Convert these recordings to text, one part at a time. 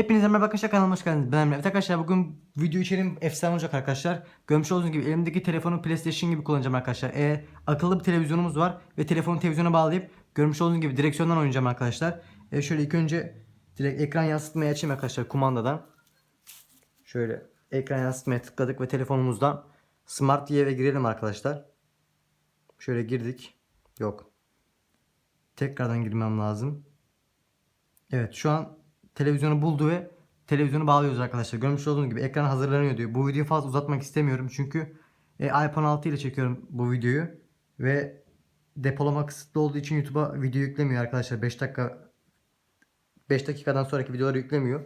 Hepinize merhaba arkadaşlar kanalıma hoş geldiniz. Ben Emre. Arkadaşlar bugün video içeriğim efsane olacak arkadaşlar. Görmüş olduğunuz gibi elimdeki telefonu PlayStation gibi kullanacağım arkadaşlar. E, akıllı bir televizyonumuz var ve telefonu televizyona bağlayıp görmüş olduğunuz gibi direksiyondan oynayacağım arkadaşlar. E, şöyle ilk önce direkt ekran yansıtmayı açayım arkadaşlar kumandadan. Şöyle ekran yansıtmaya tıkladık ve telefonumuzdan Smart TV'ye girelim arkadaşlar. Şöyle girdik. Yok. Tekrardan girmem lazım. Evet şu an televizyonu buldu ve televizyonu bağlıyoruz arkadaşlar. Görmüş olduğunuz gibi ekran hazırlanıyor diyor. Bu videoyu fazla uzatmak istemiyorum çünkü e, iPhone 6 ile çekiyorum bu videoyu ve depolama kısıtlı olduğu için YouTube'a video yüklemiyor arkadaşlar. 5 dakika 5 dakikadan sonraki videoları yüklemiyor.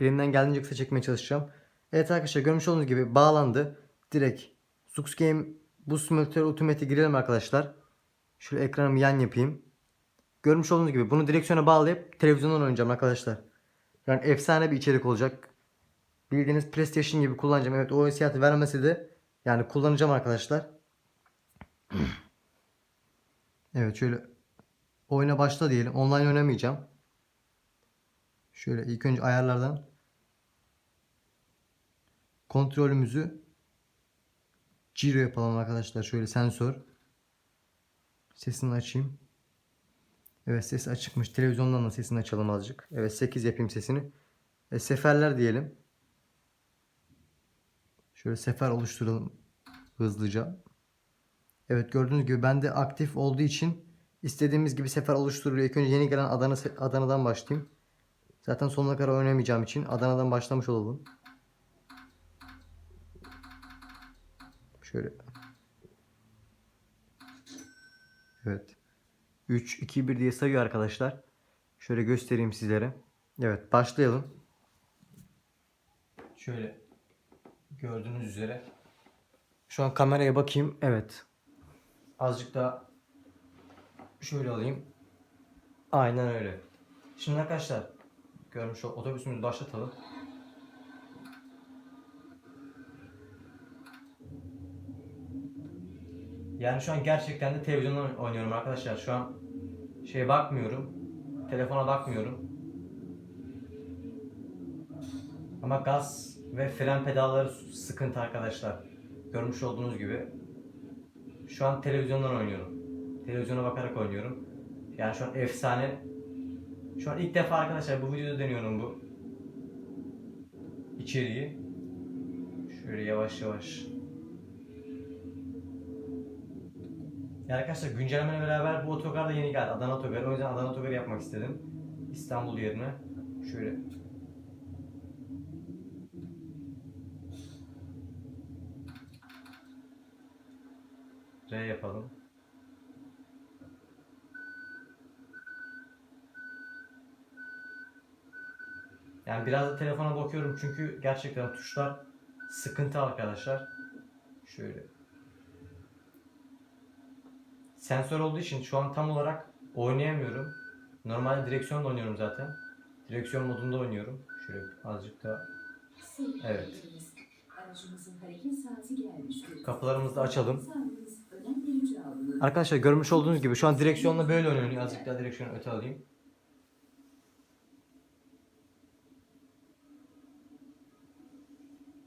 Elimden geldiğince kısa çekmeye çalışacağım. Evet arkadaşlar görmüş olduğunuz gibi bağlandı. Direkt Sux Game bu simülatör Ultimate'e girelim arkadaşlar. Şöyle ekranımı yan yapayım. Görmüş olduğunuz gibi bunu direksiyona bağlayıp televizyondan oynayacağım arkadaşlar. Yani efsane bir içerik olacak. Bildiğiniz PlayStation gibi kullanacağım. Evet o hissiyatı vermesi de yani kullanacağım arkadaşlar. Evet şöyle oyuna başla diyelim. Online oynamayacağım. Şöyle ilk önce ayarlardan kontrolümüzü Giro yapalım arkadaşlar. Şöyle sensör. Sesini açayım. Evet ses açıkmış. Televizyondan da sesini açalım azıcık. Evet 8 yapayım sesini. E, seferler diyelim. Şöyle sefer oluşturalım hızlıca. Evet gördüğünüz gibi bende aktif olduğu için istediğimiz gibi sefer oluşturuluyor. İlk önce yeni gelen Adana, Adana'dan başlayayım. Zaten sonuna kadar oynamayacağım için Adana'dan başlamış olalım. Şöyle. Evet. 3, 2, 1 diye sayıyor arkadaşlar. Şöyle göstereyim sizlere. Evet başlayalım. Şöyle gördüğünüz üzere. Şu an kameraya bakayım. Evet. Azıcık daha şöyle alayım. Aynen öyle. Şimdi arkadaşlar görmüş ol otobüsümüzü başlatalım. Yani şu an gerçekten de televizyondan oynuyorum arkadaşlar. Şu an şey bakmıyorum. Telefona bakmıyorum. Ama gaz ve fren pedalları sıkıntı arkadaşlar. Görmüş olduğunuz gibi. Şu an televizyondan oynuyorum. Televizyona bakarak oynuyorum. Yani şu an efsane. Şu an ilk defa arkadaşlar bu videoda deniyorum bu içeriği. Şöyle yavaş yavaş Ya arkadaşlar güncellemeyle beraber bu otogar da yeni geldi. Adana otogarı. O yüzden Adana otogarı yapmak istedim. İstanbul yerine. Şöyle. R yapalım. Yani biraz da telefona bakıyorum çünkü gerçekten tuşlar sıkıntı arkadaşlar. Şöyle sensör olduğu için şu an tam olarak oynayamıyorum. Normalde direksiyonla oynuyorum zaten. Direksiyon modunda oynuyorum. Şöyle azıcık da Evet. Kapılarımızı açalım. Arkadaşlar görmüş olduğunuz gibi şu an direksiyonla böyle oynanıyor. Azıcık daha direksiyonu öte alayım.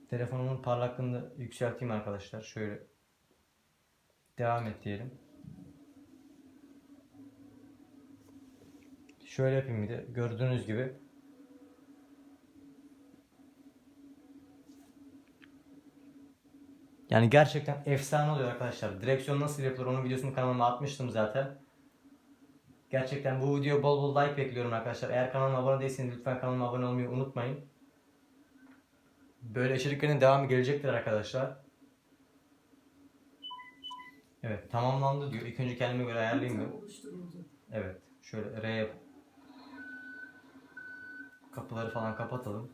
Telefonumun parlaklığını yükselteyim arkadaşlar. Şöyle devam et diyelim. Şöyle yapayım bir de gördüğünüz gibi Yani gerçekten efsane oluyor arkadaşlar. Direksiyon nasıl yapılır onun videosunu kanalıma atmıştım zaten. Gerçekten bu video bol bol like bekliyorum arkadaşlar. Eğer kanalıma abone değilseniz lütfen kanalıma abone olmayı unutmayın. Böyle içeriklerin devamı gelecektir arkadaşlar. Evet tamamlandı diyor. İlk önce kendime göre ayarlayayım mı? Evet. Şöyle R. Kapıları falan kapatalım.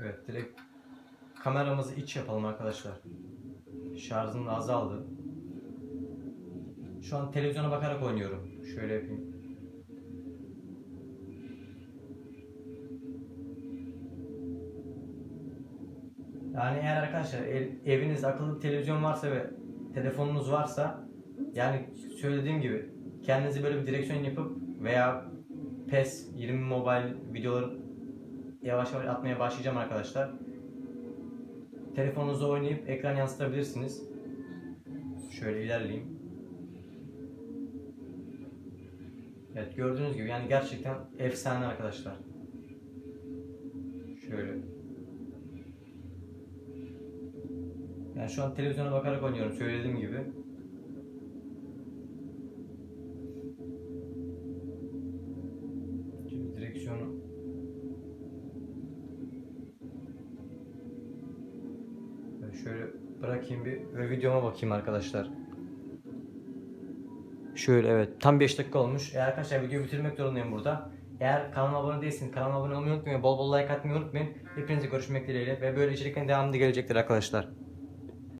Evet direkt kameramızı iç yapalım arkadaşlar. Şarjım da azaldı. Şu an televizyona bakarak oynuyorum. Şöyle yapayım. Yani eğer arkadaşlar ev- evinizde akıllı bir televizyon varsa ve telefonunuz varsa Yani söylediğim gibi kendinize böyle bir direksiyon yapıp veya PES 20 mobile videoları yavaş yavaş atmaya başlayacağım arkadaşlar. Telefonunuzda oynayıp ekran yansıtabilirsiniz. Şöyle ilerleyeyim. Evet gördüğünüz gibi yani gerçekten efsane arkadaşlar. Şöyle. Yani şu an televizyona bakarak oynuyorum söylediğim gibi. Şöyle bırakayım bir ve videoma bakayım arkadaşlar. Şöyle evet tam 5 dakika olmuş. Eğer arkadaşlar videoyu bitirmek zorundayım burada. Eğer kanalıma abone değilseniz kanalıma abone olmayı unutmayın. Bol bol like atmayı unutmayın. Hepinize görüşmek dileğiyle ve böyle içeriklerin devamında gelecektir arkadaşlar.